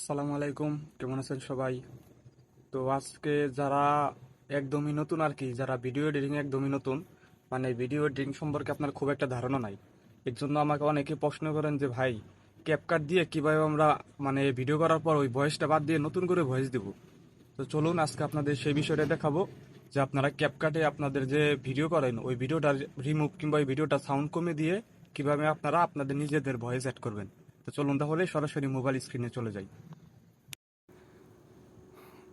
আসসালামু আলাইকুম। কেমন আছেন সবাই? তো আজকে যারা একদমই নতুন আর কি, যারা ভিডিও এডিটিং একদমই নতুন মানে ভিডিও এডিটিং সম্পর্কে আপনার খুব একটা ধারণা নাই। এর জন্য আমাকে অনেকে প্রশ্ন করেন যে, ভাই ক্যাপকাট দিয়ে কীভাবে আমরা মানে ভিডিও করার পর ওই ভয়েসটা বাদ দিয়ে নতুন করে ভয়েস দিব? তো চলুন, আজকে আপনাদের সেই বিষয়টা দেখাবো, যে আপনারা ক্যাপকাটে আপনাদের যে ভিডিও করেন, ওই ভিডিওটা রিমুভ কিংবা ওই ভিডিওটা সাউন্ড কমে দিয়ে কীভাবে আপনারা আপনাদের নিজেদের ভয়েস অ্যাড করবেন। তো চলুন তাহলে সরাসরি মোবাইল স্ক্রিনে চলে যাই।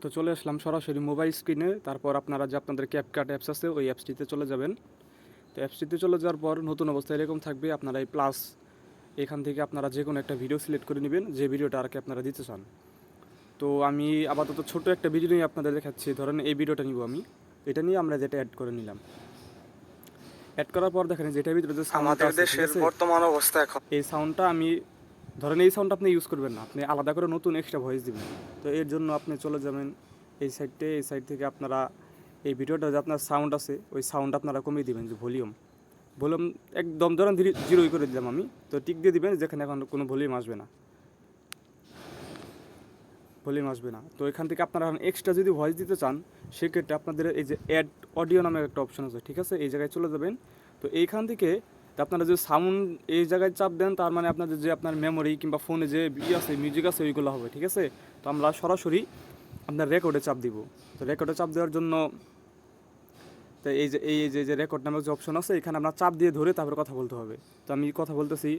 তো চলে আসলাম সরাসরি মোবাইল স্ক্রিনে তারপর আপনারা যে আপনাদের ক্যাপকাট অ্যাপস আছে ওই অ্যাপসটিতে চলে যাবেন। তো অ্যাপসটিতে চলে যাওয়ার পর নতুন অবস্থা এরকম থাকবে আপনারা এই প্লাস এখান থেকে আপনারা যে কোনো একটা ভিডিও সিলেক্ট করে নেবেন যে ভিডিওটা আর কি আপনারা দিতে চান। তো আমি আপাতত ছোট একটা ভিডিও নিয়ে আপনাদের দেখাচ্ছি। ধরেন এই ভিডিওটা নিব আমি। এটা নিয়ে আমরা যেটা অ্যাড করে নিলাম। অ্যাড করার পর দেখেন যেটার ভিতরে যে আমাদের দেশের বর্তমান অবস্থা এখন। এই সাউন্ডটা আমি ধরেন এই সাউন্ডটা আপনি ইউজ করবেন না, আপনি আলাদা করে নতুন এক্সট্রা ভয়েস দিবেন। তো এর জন্য আপনি চলে যাবেন এই সাইডটে এই সাইড থেকে আপনারা এই ভিডিওটা যে আপনার সাউন্ড আছে, ওই সাউন্ড আপনারা কমিয়ে দিবেন যে ভলিউম ভলিউম একদম ধরেন জিরোই করে দিলাম আমি, তো টিক দিয়ে দিবেন যেখানে এখন কোনো ভলিউম আসবে না। ভলিউম আসবে না। তো এখান থেকে আপনারা এক্সট্রা যদি ভয়েস দিতে চান, সেক্ষেত্রে আপনাদের এই যে অ্যাড অডিও নামে একটা অপশন আছে, ঠিক আছে? এই জায়গায় চলে যাবেন। তো এইখান থেকে তো আপনারা যে সাউন্ড এই জায়গায় চাপ দেন, তার মানে আপনাদের যে আপনার মেমোরি কিংবা ফোনে যে ই আছে মিউজিক আছে, ওইগুলো হবে, ঠিক আছে? তো আমরা সরাসরি আপনার রেকর্ডে চাপ দিব। তো রেকর্ডে চাপ দেওয়ার জন্য তো এই যে এই যে রেকর্ড নামে যে অপশন আছে, এখানে আপনার চাপ দিয়ে ধরে তারপরে কথা বলতে হবে। তো আমি কথা বলতেছি।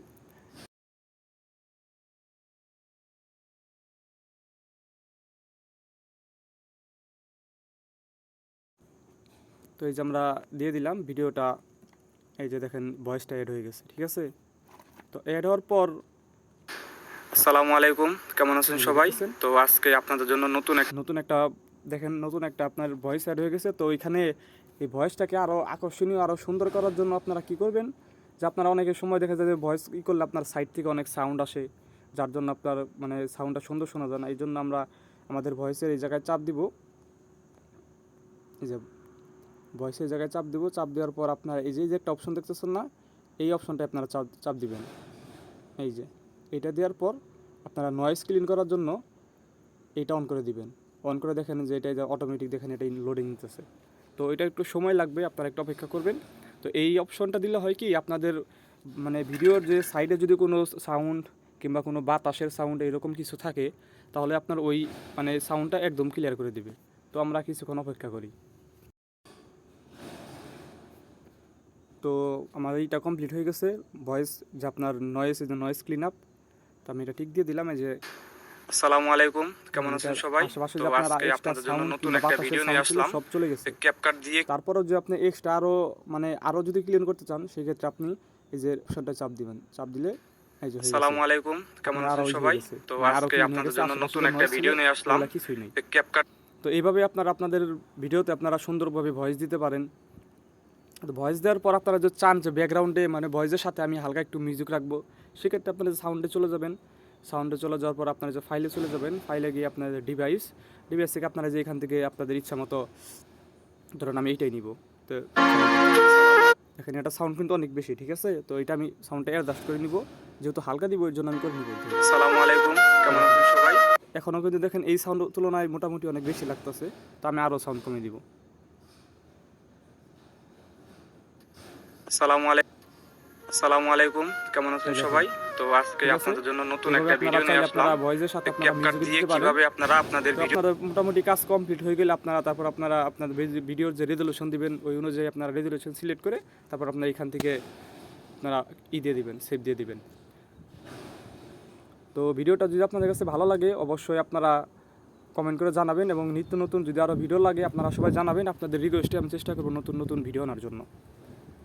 তো এই যে আমরা দিয়ে দিলাম ভিডিওটা এই যে দেখেন ভয়েসটা অ্যাড হয়ে গেছে ঠিক আছে? তো অ্যাড হওয়ার পর আসসালামু আলাইকুম কেমন আছেন সবাই? তো আজকে আপনাদের জন্য নতুন এক নতুন একটা দেখেন নতুন একটা আপনার ভয়েস অ্যাড হয়ে গেছে। তো ওইখানে এই ভয়েসটাকে আরও আকর্ষণীয় আরও সুন্দর করার জন্য আপনারা কি করবেন? যে আপনারা অনেকের সময় দেখা যায় যে ভয়েস ই করলে আপনার সাইড থেকে অনেক সাউন্ড আসে যার জন্য আপনার মানে সাউন্ডটা সুন্দর শোনা যায় না। এই জন্য আমরা আমাদের ভয়েসের এই জায়গায় চাপ দিব। এই যে ভয়েসের জায়গায় চাপ দিব, চাপ দেওয়ার পর আপনার এই যে যে একটা অপশন দেখতেছেন না, এই অপশনটা আপনারা চাপ চাপ দিবেন। এই যে, এটা দেওয়ার পর আপনারা নয়েজ ক্লিন করার জন্য এটা অন করে দিবেন। অন করে দেখেন যে এটা অটোমেটিক দেখেন এটা লোডিং নিতেছে। তো এটা একটু সময় লাগবে, আপনারা একটু অপেক্ষা করবেন। তো এই অপশনটা দিলে হয় কি, আপনাদের মানে ভিডিওর যে সাইডে যদি কোনো সাউন্ড কিংবা কোনো বাতাসের সাউন্ড এরকম কিছু থাকে, তাহলে আপনার ওই মানে সাউন্ডটা একদম ক্লিয়ার করে দিবে। তো আমরা কিছুক্ষণ অপেক্ষা করি। তো আমার এইটা কমপ্লিট হয়ে গেছে। ভয়েস যে আপনার নয়েস যে নয়েস ক্লিন আপ তো আমি এটা ঠিক দিয়ে দিলাম এই যে আসসালামু আলাইকুম কেমন আছেন সবাই? তো আপনারা আজকে আপনাদের জন্য নতুন একটা ভিডিও নিয়ে আসলাম। সব চলে গেছে। ক্যাপকাট দিয়ে তারপরেও যে আপনি এক্সট্রা আরও মানে আরও যদি ক্লিন করতে চান সেক্ষেত্রে আপনি এই যে অপশনটা চাপ দিবেন। চাপ দিলে এই যে আসসালামু আলাইকুম কেমন আছেন সবাই? তো আরও আজকে আপনাদের জন্য নতুন একটা ভিডিও নিয়ে আসলাম। ক্যাপকাট তো এইভাবে আপনারা আপনাদের ভিডিওতে আপনারা সুন্দরভাবে ভয়েস দিতে পারেন। তো ভয়েস দেওয়ার পর আপনারা যে চান যে ব্যাকগ্রাউন্ডে মানে ভয়েসের সাথে আমি হালকা একটু মিউজিক রাখব সেক্ষেত্রে আপনারা সাউন্ডে চলে যাবেন সাউন্ডে চলে যাওয়ার পর আপনারা যে ফাইলে চলে যাবেন ফাইলে গিয়ে আপনার ডিভাইস ডিভাইস থেকে আপনারা যে এখান থেকে আপনাদের ইচ্ছা মতো ধরুন আমি এইটাই নিব। তো এখানে একটা সাউন্ড কিন্তু অনেক বেশি ঠিক আছে? তো এটা আমি সাউন্ডটা অ্যাডজাস্ট করে নিব। যেহেতু হালকা দিব এর জন্য আমি করে নিব আসসালামু আলাইকুম কেমন আছেন সবাই? এখনও কিন্তু দেখেন এই সাউন্ড তুলনায় মোটামুটি অনেক বেশি লাগতেছে তো আমি আরও সাউন্ড কমিয়ে দিব। আসসালামু আলাইকুম আসসালামু আলাইকুম। কেমন আছেন সবাই? তো আজকে আপনাদের জন্য নতুন একটা ভিডিও নিয়ে আসলাম। আপনারা ভয়েসের সাথে আপনারা মিউজিক দিতে পারেন। কীভাবে আপনারা আপনাদের ভিডিও আপনাদের মোটামুটি কাজ কমপ্লিট হয়ে গেলে আপনারা তারপর আপনারা আপনার ভিডিওর যে রেজলিউশন দিবেন ওই অনুযায়ী আপনারা রেজলিউশন সিলেক্ট করে তারপর আপনারা এখান থেকে আপনারা ই দিয়ে দিবেন সেভ দিয়ে দিবেন। তো ভিডিওটা যদি আপনাদের কাছে ভালো লাগে অবশ্যই আপনারা কমেন্ট করে জানাবেন এবং নিত্য নতুন যদি আরও ভিডিও লাগে আপনারা সবাই জানাবেন। আপনাদের রিকোয়েস্টে আমি চেষ্টা করব নতুন নতুন ভিডিও আনার জন্য।